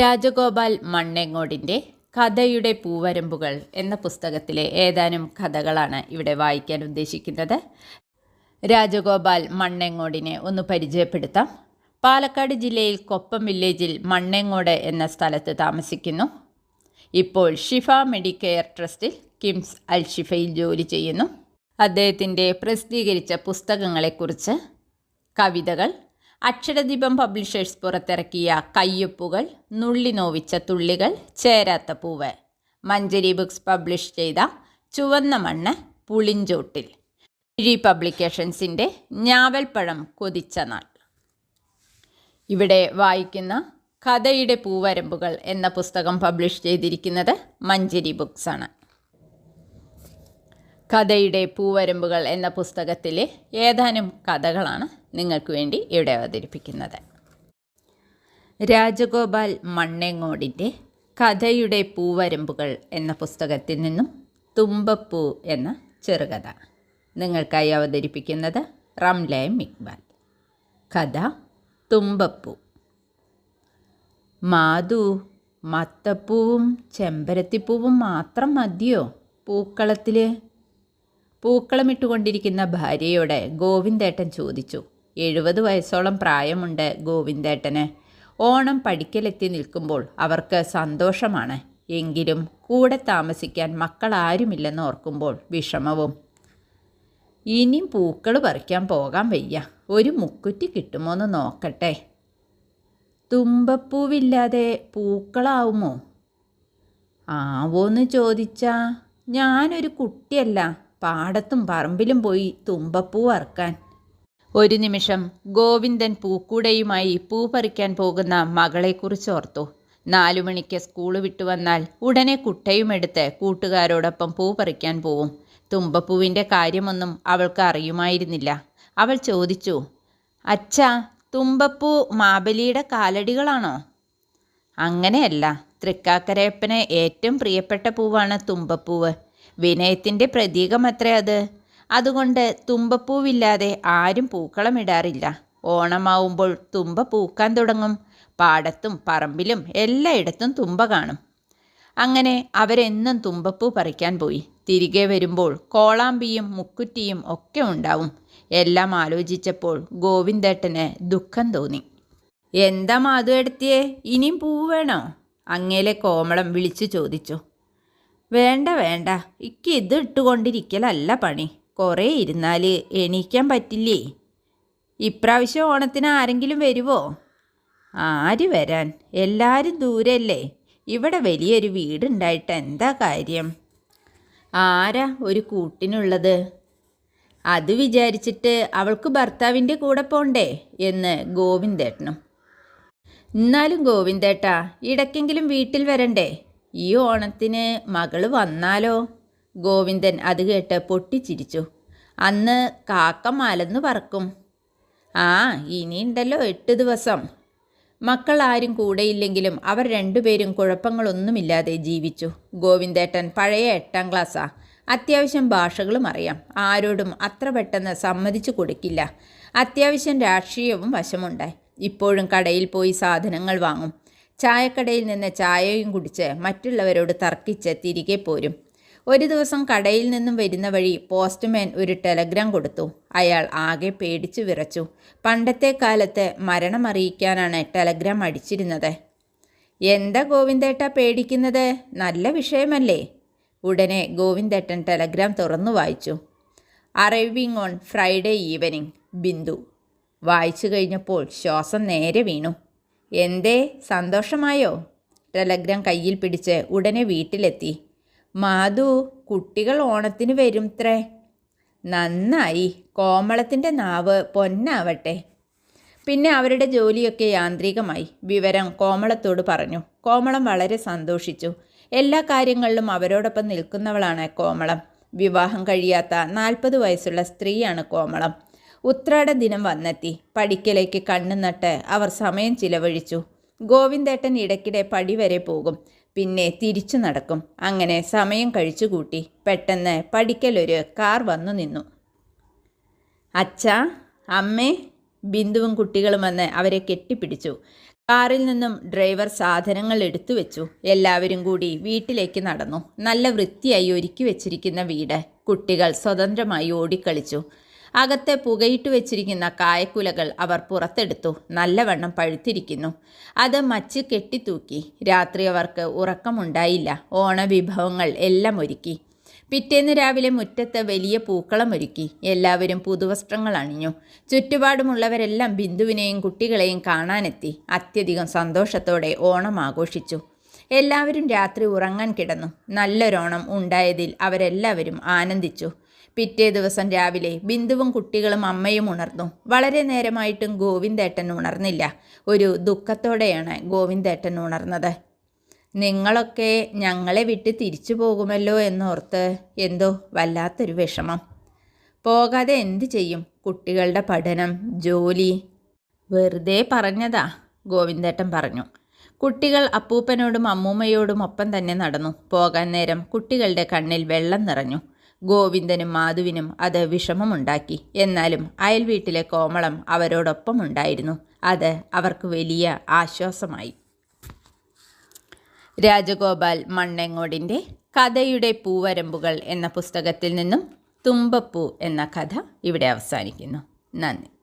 രാജഗോപാൽ മണ്ണെങ്ങോടിന്റെ കഥയുടെ പൂവരമ്പുകൾ എന്ന പുസ്തകത്തിലെ ഏതാനും കഥകളാണ് ഇവിടെ വായിക്കാൻ ഉദ്ദേശിക്കുന്നത്. രാജഗോപാൽ മണ്ണെങ്ങോടിനെ ഒന്ന് പരിചയപ്പെടുത്താം. പാലക്കാട് ജില്ലയിൽ കൊപ്പം വില്ലേജിൽ മണ്ണെങ്ങോട് എന്ന സ്ഥലത്ത് താമസിക്കുന്നു. ഇപ്പോൾ ഷിഫ മെഡിക്കെയർ ട്രസ്റ്റിൽ കിംസ് അൽ ഷിഫയിൽ ജോലി ചെയ്യുന്നു. അദ്ദേഹത്തിന്റെ പ്രസിദ്ധീകരിച്ച പുസ്തകങ്ങളെക്കുറിച്ച് കവിതകൾ അക്ഷരദീപം പബ്ലിഷേഴ്സ് പുറത്തിറക്കിയ കയ്യൊപ്പുകൾ നുള്ളിനോവിച്ച തുള്ളികൾ ചേരാത്ത പൂവ്. മഞ്ചരി ബുക്സ് പബ്ലിഷ് ചെയ്ത ചുവന്ന മണ്ണ് പുളിഞ്ചോട്ടിൽ. ഇഴി പബ്ലിക്കേഷൻസിന്റെ ഞാവൽപ്പഴം കൊതിച്ച നാൾ. ഇവിടെ വായിക്കുന്ന കഥയുടെ പൂവരമ്പുകൾ എന്ന പുസ്തകം പബ്ലിഷ് ചെയ്തിരിക്കുന്നത് മഞ്ചരി ബുക്സ് ആണ് കഥയുടെ പൂവരമ്പുകൾ എന്ന പുസ്തകത്തിലെ ഏതാനും കഥകളാണ് നിങ്ങൾക്ക് വേണ്ടി ഇവിടെ അവതരിപ്പിക്കുന്നത്. രാജഗോപാൽ മണ്ണെങ്ങോടിന്റെ കഥയുടെ പൂവരമ്പുകൾ എന്ന പുസ്തകത്തിൽ നിന്നും തുമ്പപ്പൂ എന്ന ചെറുകഥ നിങ്ങൾക്കായി അവതരിപ്പിക്കുന്നത് റംലയം ഇക്ബാൽ. കഥ തുമ്പപ്പൂ. മാധു മത്തപ്പൂവും ചെമ്പരത്തിപ്പൂവും മാത്രം മതിയോ പൂക്കളത്തിൽ പൂക്കളമിട്ടുകൊണ്ടിരിക്കുന്ന ഭാര്യയോടെ ഗോവിന്ദേട്ടൻ ചോദിച്ചു എഴുപത് വയസ്സോളം പ്രായമുണ്ട് ഗോവിന്ദേട്ടന്. ഓണം പഠിക്കലെത്തി നിൽക്കുമ്പോൾ അവർക്ക് സന്തോഷമാണ്. എങ്കിലും കൂടെ താമസിക്കാൻ മക്കൾ ആരുമില്ലെന്ന് ഓർക്കുമ്പോൾ വിഷമവും. ഇനിയും പൂക്കൾ പറിക്കാൻ പോകാൻ വയ്യ. ഒരു മുക്കുറ്റി കിട്ടുമോന്ന് നോക്കട്ടെ. തുമ്പപ്പൂവില്ലാതെ പൂക്കളാവുമോ? ആവോന്ന് ചോദിച്ചാ ഞാനൊരു കുട്ടിയല്ല. പാടത്തും പറമ്പിലും പോയി തുമ്പപ്പൂ വറുക്കാൻ. ഒരു നിമിഷം ഗോവിന്ദൻ പൂക്കൂടയുമായി പൂ പറിക്കാൻ പോകുന്ന മകളെക്കുറിച്ച് ഓർത്തു. നാലു മണിക്ക് സ്കൂൾ വിട്ടു വന്നാൽ ഉടനെ കുട്ടയുമെടുത്ത് കൂട്ടുകാരോടൊപ്പം പൂ പറിക്കാൻ പോവും. തുമ്പപ്പൂവിന്റെ കാര്യമൊന്നും അവൾക്ക് അറിയുമായിരുന്നില്ല. അവൾ ചോദിച്ചു അച്ഛാ തുമ്പപ്പൂ മാബലിയുടെ കാലടികളാണോ? അങ്ങനെയല്ല. തൃക്കാക്കരയപ്പന് ഏറ്റവും പ്രിയപ്പെട്ട പൂവാണ് തുമ്പപ്പൂവ്. വിനയത്തിന്റെ പ്രതീകമത്രേ അത്. അതുകൊണ്ട് തുമ്പപ്പൂവില്ലാതെ ആരും പൂക്കളമിടാറില്ല ഓണമാവുമ്പോൾ തുമ്പ പൂക്കാൻ തുടങ്ങും. പാടത്തും പറമ്പിലും എല്ലായിടത്തും തുമ്പ കാണും. അങ്ങനെ അവരെന്നും തുമ്പപ്പൂ പറിക്കാൻ പോയി. തിരികെ വരുമ്പോൾ കോളാമ്പിയും മുക്കുറ്റിയും ഒക്കെ ഉണ്ടാവും. എല്ലാം ആലോചിച്ചപ്പോൾ ഗോവിന്ദേട്ടന് ദുഃഖം തോന്നി. എന്താ മാധു എടുത്തിയേ? ഇനിയും പൂ വേണോ? അങ്ങേലെ കോമളം വിളിച്ചു ചോദിച്ചു. വേണ്ട വേണ്ട. ഇക്ക് ഇത് ഇട്ടുകൊണ്ടിരിക്കലല്ല പണി. കുറേ ഇരുന്നാൽ എണീക്കാൻ പറ്റില്ലേ? ഇപ്രാവശ്യം ഓണത്തിന് ആരെങ്കിലും വരുവോ? ആര് വരാൻ? എല്ലാവരും ദൂരല്ലേ? ഇവിടെ വലിയൊരു വീടുണ്ടായിട്ട് എന്താ കാര്യം? ആരാ ഒരു കൂട്ടിനുള്ളത്? അത് വിചാരിച്ചിട്ട് അവൾക്ക് ഭർത്താവിന്റെ കൂടെ പോണ്ടേ എന്ന് ഗോവിന്ദേട്ടനും. എന്നാലും ഗോവിന്ദേട്ടാ ഇടയ്ക്കെങ്കിലും വീട്ടിൽ വരണ്ടേ? ഈ ഓണത്തിന് മകൾ വന്നാലോ? ഗോവിന്ദൻ അത് കേട്ട് പൊട്ടിച്ചിരിച്ചു. അന്ന് കാക്ക മലന്ന് പറക്കും. ആ ഇനിയുണ്ടല്ലോ എട്ട് ദിവസം. മക്കൾ ആരും കൂടെയില്ലെങ്കിലും അവർ രണ്ടുപേരും കുഴപ്പങ്ങളൊന്നുമില്ലാതെ ജീവിച്ചു. ഗോവിന്ദേട്ടൻ പഴയ എട്ടാം ക്ലാസ്സാ. അത്യാവശ്യം ഭാഷകളും അറിയാം. ആരോടും അത്ര പെട്ടെന്ന് സമ്മതിച്ചു കൊടുക്കില്ല. അത്യാവശ്യം രാഷ്ട്രീയവും വശമുണ്ടായി. ഇപ്പോഴും കടയിൽ പോയി സാധനങ്ങൾ വാങ്ങും. ചായക്കടയിൽ നിന്ന് ചായയും കുടിച്ച് മറ്റുള്ളവരോട് തർക്കിച്ച് തിരികെ പോരും. ഒരു ദിവസം കടയിൽ നിന്നും വരുന്ന വഴി പോസ്റ്റ്മാൻ ഒരു ടെലഗ്രാം കൊടുത്തു. അയാൾ ആകെ പേടിച്ചു വിറച്ചു. പണ്ടത്തെ കാലത്ത് മരണം അറിയിക്കാനാണ് ടെലഗ്രാം അടിച്ചിരുന്നത്. എന്താ ഗോവിന്ദേട്ട പേടിക്കുന്നത്? നല്ല വിഷയമല്ലേ? ഉടനെ ഗോവിന്ദേട്ടൻ ടെലഗ്രാം തുറന്നു വായിച്ചു. Arriving on Friday evening Bindu. വായിച്ചു കഴിഞ്ഞപ്പോൾ ശ്വാസം നേരെ വീണു. എന്തേ? സന്തോഷമായോ? ടെലഗ്രാം കയ്യിൽ പിടിച്ച് ഉടനെ വീട്ടിലെത്തി. മാധു കുട്ടികൾ ഓണത്തിന് വരും ത്രേ നന്നായി. കോമളത്തിന്റെ നാവ് പൊന്നാവട്ടെ. പിന്നെ അവരുടെ ജോലിയൊക്കെ യാന്ത്രികമായി. വിവരം കോമളത്തോട് പറഞ്ഞു. കോമളം വളരെ സന്തോഷിച്ചു. എല്ലാ കാര്യങ്ങളിലും അവരോടൊപ്പം നിൽക്കുന്നവളാണ് കോമളം. വിവാഹം കഴിയാത്ത നാൽപ്പത് വയസ്സുള്ള സ്ത്രീയാണ് കോമളം. ഉത്രാട ദിനം വന്നെത്തി. പടിക്കലേക്ക് കണ്ണു നട്ട് അവർ സമയം ചിലവഴിച്ചു. ഗോവിന്ദേട്ടൻ ഇടയ്ക്കിടെ പടി വരെ പോകും. പിന്നെ തിരിച്ചു നടക്കും. അങ്ങനെ സമയം കഴിച്ചുകൂട്ടി പെട്ടെന്ന് പഠിക്കലൊരു കാർ വന്നു നിന്നു. അച്ഛ അമ്മേ ബിന്ദുവും കുട്ടികളും വന്ന് അവരെ കെട്ടിപ്പിടിച്ചു. കാറിൽ നിന്നും ഡ്രൈവർ സാധനങ്ങൾ എടുത്തു വെച്ചു. എല്ലാവരും കൂടി വീട്ടിലേക്ക് നടന്നു. നല്ല വൃത്തിയായി ഒരുക്കി വെച്ചിരിക്കുന്ന വീട്. കുട്ടികൾ സ്വതന്ത്രമായി ഓടിക്കളിച്ചു. അകത്തെ പുകയിട്ട് വെച്ചിരിക്കുന്ന കായക്കുലകൾ അവർ പുറത്തെടുത്തു. നല്ലവണ്ണം പഴുത്തിരിക്കുന്നു. അത് മച്ച് കെട്ടിത്തൂക്കി. രാത്രി അവർക്ക് ഉറക്കമുണ്ടായില്ല. ഓണവിഭവങ്ങൾ എല്ലാം ഒരുക്കി. പിറ്റേന്ന് രാവിലെ മുറ്റത്ത് വലിയ പൂക്കളം ഒരുക്കി. എല്ലാവരും പുതുവസ്ത്രങ്ങൾ അണിഞ്ഞു. ചുറ്റുപാടുമുള്ളവരെല്ലാം ബിന്ദുവിനെയും കുട്ടികളെയും കാണാനെത്തി. അത്യധികം സന്തോഷത്തോടെ ഓണം ആഘോഷിച്ചു. എല്ലാവരും രാത്രി ഉറങ്ങാൻ കിടന്നു. നല്ലൊരോണം ഉണ്ടായതിൽ അവരെല്ലാവരും ആനന്ദിച്ചു. പിറ്റേ ദിവസം രാവിലെ ബിന്ദുവും കുട്ടികളും അമ്മയും ഉണർന്നു. വളരെ നേരമായിട്ടും ഗോവിന്ദേട്ടൻ ഉണർന്നില്ല. ഒരു ദുഃഖത്തോടെയാണ് ഗോവിന്ദേട്ടൻ ഉണർന്നത്. നിങ്ങളൊക്കെ ഞങ്ങളെ വിട്ട് തിരിച്ചു പോകുമല്ലോ എന്നോർത്ത് എന്തോ വല്ലാത്തൊരു വിഷമം. പോകാതെ എന്ത് ചെയ്യും? കുട്ടികളുടെ പഠനം ജോലി. വെറുതെ പറഞ്ഞതാ ഗോവിന്ദേട്ടൻ പറഞ്ഞു. കുട്ടികൾ അപ്പൂപ്പനോടും അമ്മൂമ്മയോടും ഒപ്പം തന്നെ നടന്നു. പോകാൻ നേരം കുട്ടികളുടെ കണ്ണിൽ വെള്ളം നിറഞ്ഞു. ഗോവിന്ദനും മാധുവിനും അത് വിഷമമുണ്ടാക്കി. എന്നാലും അയൽ വീട്ടിലെ കോമളം അവരോടൊപ്പം ഉണ്ടായിരുന്നു അത് അവർക്ക് വലിയ ആശ്വാസമായി. രാജഗോപാൽ മണ്ണെങ്ങോടിന്റെ കഥയുടെ പൂവരമ്പുകൾ എന്ന പുസ്തകത്തിൽ നിന്നും തുമ്പപ്പൂ എന്ന കഥ ഇവിടെ അവസാനിക്കുന്നു. നന്ദി.